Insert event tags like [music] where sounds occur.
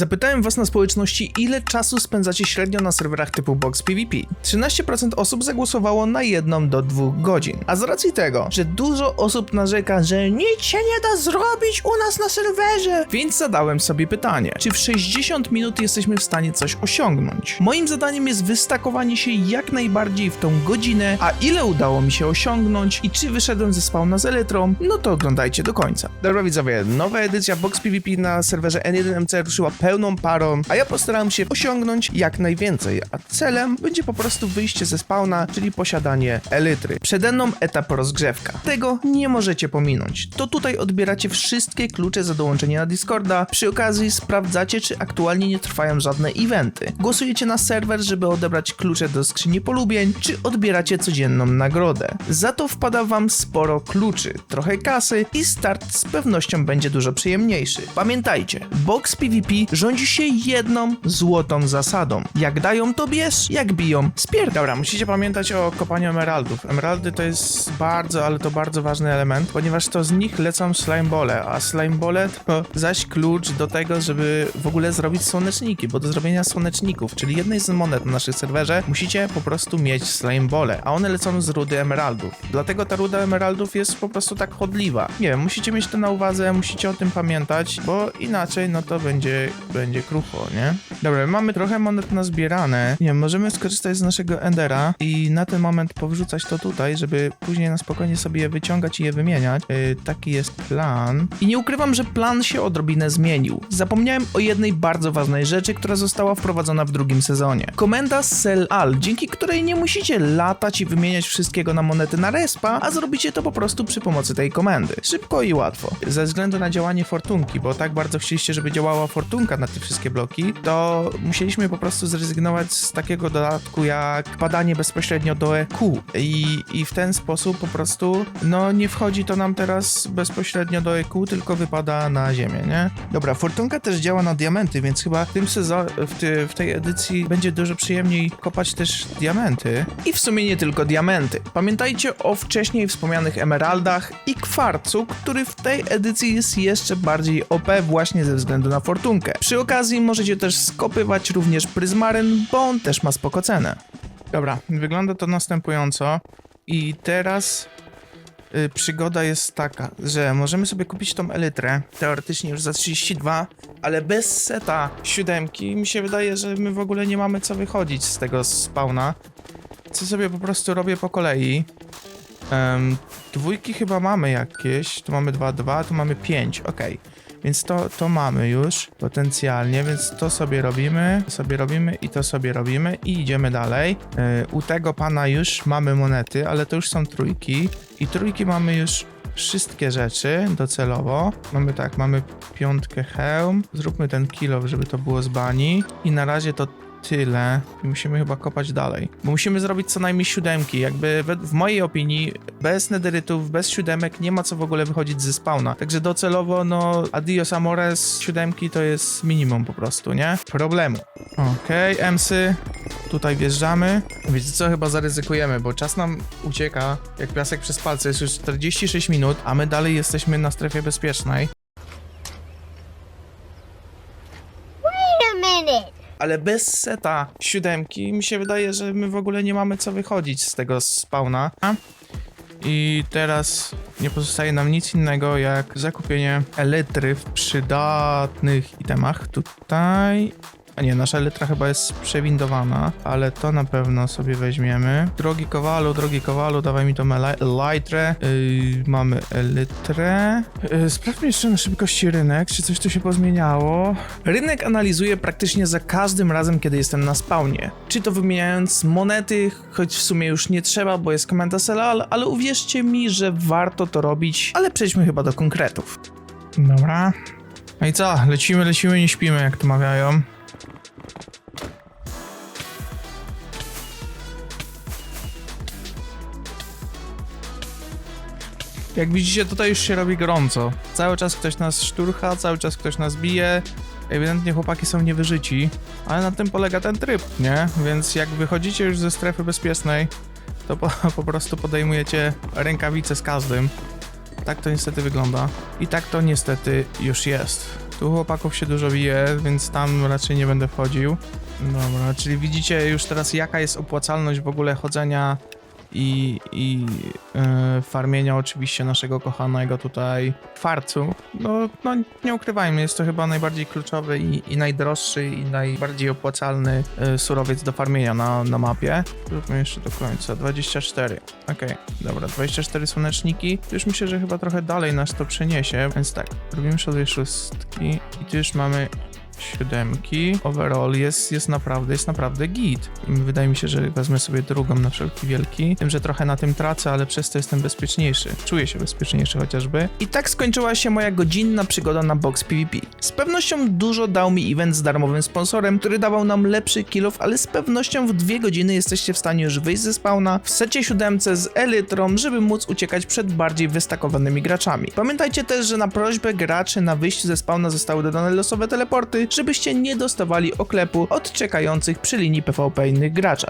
Zapytałem was na społeczności, ile czasu spędzacie średnio na serwerach typu Box PvP. 13% osób zagłosowało na jedną do dwóch godzin. A z racji tego, że dużo osób narzeka, że nic się nie da zrobić u nas na serwerze, więc zadałem sobie pytanie, czy w 60 minut jesteśmy w stanie coś osiągnąć? Moim zadaniem jest wystakowanie się jak najbardziej w tą godzinę, a ile udało mi się osiągnąć i czy wyszedłem ze spawna z Elytrą, no to oglądajcie do końca. Dobra widzowie, nowa edycja Box PvP na serwerze N1MC ruszyła pełną parą, a ja postarałem się osiągnąć jak najwięcej, a celem będzie po prostu wyjście ze spawna, czyli posiadanie Elytry. Przede mną etap rozgrzewka. Tego nie możecie pominąć. To tutaj odbieracie wszystkie klucze za dołączenie na Discorda. Przy okazji sprawdzacie, czy aktualnie nie trwają żadne eventy. Głosujecie na serwer, żeby odebrać klucze do skrzyni polubień, czy odbieracie codzienną nagrodę. Za to wpada wam sporo kluczy, trochę kasy i start z pewnością będzie dużo przyjemniejszy. Pamiętajcie, box PvP rządzi się jedną złotą zasadą. Jak dają to bierz, jak biją spier... Dobra, musicie pamiętać o kopaniu emeraldów. Emeraldy to jest bardzo, ale to bardzo ważny element, ponieważ to z nich lecą slimebole, a slimebole to zaś klucz do tego, żeby w ogóle zrobić słoneczniki, bo do zrobienia słoneczników, czyli jednej z monet na naszym serwerze, musicie po prostu mieć slimebole, a one lecą z rudy emeraldów. Dlatego ta ruda emeraldów jest po prostu tak chodliwa. Nie wiem, musicie mieć to na uwadze, musicie o tym pamiętać, bo inaczej no to będzie, będzie krucho, nie? Dobra, mamy trochę monet nazbierane. Nie możemy skorzystać z naszego Endera i na ten moment powrzucać to tutaj, żeby później na spokojnie sobie je wyciągać i je wymieniać. Yy, taki jest plan. I nie ukrywam, że plan się odrobinę zmienił. Zapomniałem o jednej bardzo ważnej rzeczy, która została wprowadzona w drugim sezonie. Komenda Sell All, dzięki której nie musicie latać i wymieniać wszystkiego na monety na respa, a zrobicie to po prostu przy pomocy tej komendy. Szybko i łatwo. Ze względu na działanie fortunki, bo tak bardzo chcieliście, żeby działała fortunka na te wszystkie bloki, to musieliśmy po prostu zrezygnować z takiego dodatku jak padanie bezpośrednio do EQ i, i w ten sposób po prostu no nie wchodzi to nam teraz bezpośrednio do EQ, tylko wypada na ziemię, nie? Dobra, fortunka też działa na diamenty, więc chyba w tym w tej edycji będzie dużo przyjemniej kopać też diamenty. I w sumie nie tylko diamenty. Pamiętajcie o wcześniej wspomnianych emeraldach i kwarcu, który w tej edycji jest jeszcze bardziej OP właśnie ze względu na fortunkę. Przy okazji możecie też skopywać również pryzmaryn, bo on też ma spoko cenę. Dobra, wygląda to następująco. I teraz y, przygoda jest taka, że możemy sobie kupić tą elytrę, teoretycznie już za 32, ale bez seta siódemki mi się wydaje, że my w ogóle nie mamy co wychodzić z tego spawna. Co sobie po prostu robię po kolei. Em, dwójki chyba mamy jakieś, tu mamy 2, 2, tu mamy 5, okej. Więc to, to mamy już potencjalnie, więc to sobie robimy, to sobie robimy i to sobie robimy i idziemy dalej. E, u tego pana już mamy monety, ale to już są trójki i trójki mamy już wszystkie rzeczy docelowo. Mamy tak, mamy piątkę hełm, zróbmy ten kilo, żeby to było z bani i na razie to tyle i musimy chyba kopać dalej. Bo musimy zrobić co najmniej siódemki. Jakby we- w mojej opinii bez nederytów, bez siódemek nie ma co w ogóle wychodzić ze spawna. Także docelowo no adios amores, siódemki to jest minimum po prostu, nie? Problemu. Okej, emsy. Tutaj wjeżdżamy. Wiecie co, chyba zaryzykujemy, bo czas nam ucieka jak piasek przez palce. Jest już 46 minut, a my dalej jesteśmy na strefie bezpiecznej. Ale bez seta siódemki mi się wydaje, że my w ogóle nie mamy co wychodzić z tego spawna. I teraz nie pozostaje nam nic innego jak zakupienie elitry w przydatnych itemach. Tutaj. A nie, nasza elytra chyba jest przewindowana, ale to na pewno sobie weźmiemy. Drogi kowalu, drogi kowalu, dawaj mi tą elytrę. Yy, mamy elytrę. Yy, sprawdźmy jeszcze na szybkości rynek, czy coś tu się pozmieniało. Rynek analizuję praktycznie za każdym razem, kiedy jestem na spawnie. Czy to wymieniając monety, choć w sumie już nie trzeba, bo jest komenda Selal, ale uwierzcie mi, że warto to robić, ale przejdźmy chyba do konkretów. Dobra. No i co? Lecimy, lecimy, nie śpimy, jak to mawiają. Jak widzicie, tutaj już się robi gorąco. Cały czas ktoś nas szturcha, cały czas ktoś nas bije. Ewidentnie chłopaki są niewyżyci, ale na tym polega ten tryb, nie? Więc jak wychodzicie już ze strefy bezpiecznej, to po, [laughs] po prostu podejmujecie rękawice z każdym. Tak to niestety wygląda. I tak to niestety już jest. Tu chłopaków się dużo bije, więc tam raczej nie będę wchodził. Dobra, czyli widzicie już teraz jaka jest opłacalność w ogóle chodzenia i, i e, farmienia oczywiście naszego kochanego tutaj farcu. No, no nie ukrywajmy, jest to chyba najbardziej kluczowy i, i najdroższy i najbardziej opłacalny e, surowiec do farmienia na, na mapie. Zróbmy jeszcze do końca, 24. Okej, dobra, 24 słoneczniki. Już myślę, że chyba trochę dalej nas to przeniesie, więc tak, robimy sobie szóstki i tu już mamy siódemki. Overall jest, jest naprawdę, jest naprawdę git. I wydaje mi się, że wezmę sobie drugą na wszelki wielki. Wiem, że trochę na tym tracę, ale przez to jestem bezpieczniejszy. Czuję się bezpieczniejszy chociażby. I tak skończyła się moja godzinna przygoda na box PvP. Z pewnością dużo dał mi event z darmowym sponsorem, który dawał nam lepszy kill ale z pewnością w dwie godziny jesteście w stanie już wyjść ze spawna w secie siódemce z elytrą, żeby móc uciekać przed bardziej wystakowanymi graczami. Pamiętajcie też, że na prośbę graczy na wyjściu ze spawna zostały dodane losowe teleporty, żebyście nie dostawali oklepu od czekających przy linii PvP innych graczach.